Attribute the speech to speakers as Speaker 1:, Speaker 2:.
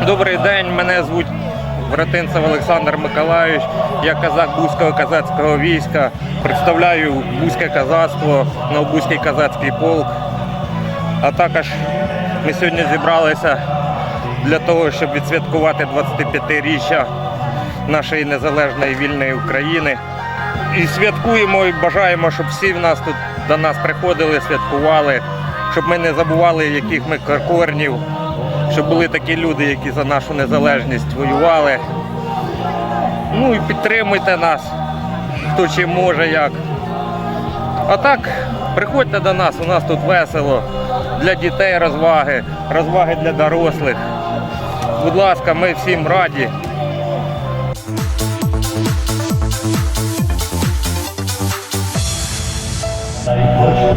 Speaker 1: Добрий день, мене звуть Вратинцев Олександр Миколайович. Я казак Бузького казацького війська. Представляю Бузьке казацтво, Новобузький казацький полк. А також ми сьогодні зібралися для того, щоб відсвяткувати 25-річчя нашої незалежної вільної України. І святкуємо і бажаємо, щоб всі в нас тут до нас приходили, святкували, щоб ми не забували, яких ми корнів, щоб були такі люди, які за нашу незалежність воювали. Ну і підтримуйте нас, хто чим може, як. А так, приходьте до нас, у нас тут весело. Для дітей розваги, розваги для дорослих. Будь ласка, ми всім раді.
Speaker 2: Прийшов